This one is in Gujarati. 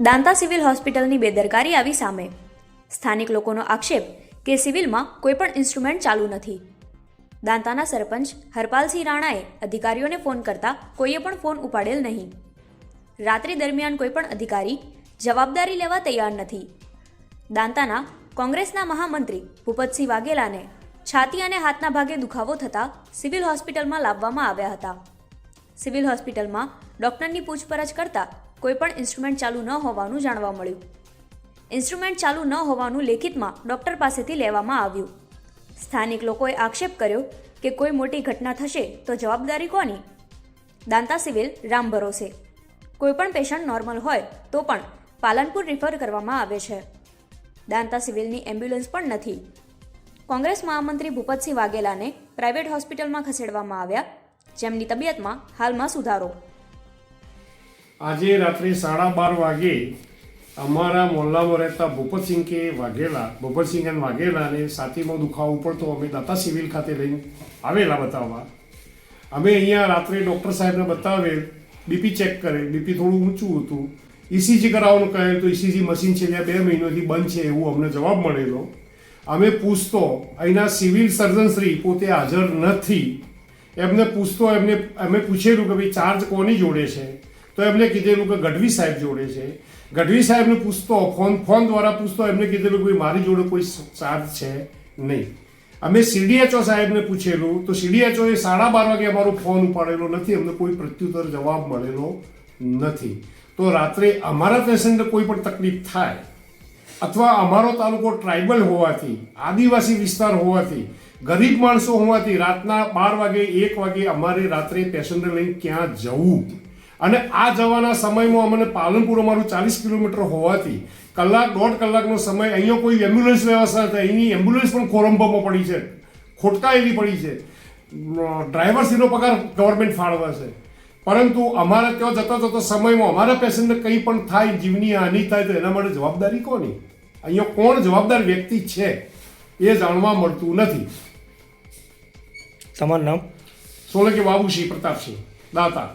દાંતા સિવિલ હોસ્પિટલની બેદરકારી આવી સામે. સ્થાનિક લોકોનો આક્ષેપ કે સિવિલમાં કોઈપણ ઇન્સ્ટ્રુમેન્ટ ચાલુ નથી. દાંતાના સરપંચ હરપાલસિંહ રાણાએ અધિકારીઓને ફોન કરતા કોઈએ પણ ફોન ઉપાડેલ નહીં. રાત્રિ દરમિયાન કોઈપણ અધિકારી જવાબદારી લેવા તૈયાર નથી. દાંતાના કોંગ્રેસના મહામંત્રી ભૂપતસિંહ વાઘેલાને છાતી અને હાથના ભાગે દુખાવો થતાં સિવિલ હોસ્પિટલમાં લાવવામાં આવ્યા હતા. સિવિલ હોસ્પિટલમાં ડૉક્ટરની પૂછપરછ કરતાં કોઈપણ ઇન્સ્ટ્રુમેન્ટ ચાલુ ન હોવાનું જાણવા મળ્યું. ઇન્સ્ટ્રુમેન્ટ ચાલુ ન હોવાનું લેખિતમાં ડૉક્ટર પાસેથી લેવામાં આવ્યું. સ્થાનિક લોકોએ આક્ષેપ કર્યો કે કોઈ મોટી ઘટના થશે તો જવાબદારી કોની? દાંતા સિવિલ રામ ભરોસે. કોઈપણ પેશન્ટ નોર્મલ હોય તો પણ પાલનપુર રિફર કરવામાં આવે છે. દાંતા સિવિલની એમ્બ્યુલન્સ પણ નથી. કોંગ્રેસ મહામંત્રી ભૂપતસિંહ વાઘેલાને પ્રાઇવેટ હોસ્પિટલમાં ખસેડવામાં આવ્યા. જેમની તબિયતમાં હાલમાં સુધારો. આજે રાત્રે સાડા બાર વાગે અમારા મોહલ્લામાં રહેતા ભૂપતસિંહ કે વાઘેલા ભૂપતસિંહ અને સાથીમાં દુખાવો પડતો અમે દાતા સિવિલ ખાતે લઈને આવેલા બતાવવા. અમે અહીંયા રાત્રે ડૉક્ટર સાહેબને બતાવેલ બીપી ચેક કરે, બીપી થોડું ઊંચું હતું. ઇસીજી કરાવવાનું કહે તો ઇસીજી મશીન છેલ્લા બે મહિનોથી બંધ છે એવું અમને જવાબ મળેલો. અમે પૂછતો, અહીંના સિવિલ સર્જનશ્રી પોતે હાજર નથી. એમને પૂછતો, એમને અમે પૂછેલું કે ભાઈ, ચાર્જ કોની જોડે છે? તો એમને કીધેલું કે ગઢવી સાહેબ જોડે છે. ગઢવી સાહેબને પૂછતો, ફોન ફોન દ્વારા પૂછતો, એમને કીધેલું કે મારી જોડે કોઈ ચાર્જ છે નહીં. અમે સીડીએચઓ સાહેબને પૂછેલું, તો સીડીએચઓએ સાડા બાર વાગે અમારો ફોન ઉપાડેલો નથી, અમને કોઈ પ્રત્યુત્તર જવાબ મળેલો નથી. તો રાત્રે અમારા પેશન્ટને કોઈ પણ તકલીફ થાય, અથવા અમારો તાલુકો ટ્રાઇબલ હોવાથી, આદિવાસી વિસ્તાર હોવાથી, ગરીબ માણસો હોવાથી રાતના બાર વાગે, એક વાગે અમારે રાત્રે પેશન્ટને લઈને ક્યાં જવું? અને આ જવાના સમયમાં અમને પાલનપુર અમારું ચાલીસ કિલોમીટર હોવાથી કલાક દોઢ કલાકનો સમય અહીંયા કોઈ એમ્બ્યુલન્સ વ્યવસ્થા નથી અહીંની એમ્બ્યુલન્સ પણ કોરંબોમાં પડી છે ખોટકાયેલી પડી છે. ડ્રાઈવરસીનો પગાર ગવર્મેન્ટ ફાળવે છે. પરંતુ અમારે ત્યાં જતા જતા સમયમાં અમારા પેશન્ટને કંઈ પણ થાય જીવની હાનિ થાય તો એના માટે જવાબદારી કોની? અહીંયા કોણ જવાબદાર વ્યક્તિ છે એ જાણવા મળતું નથી. તમારું નામ? સોલંકી બાબુસિંહ પ્રતાપસિંહ દાતા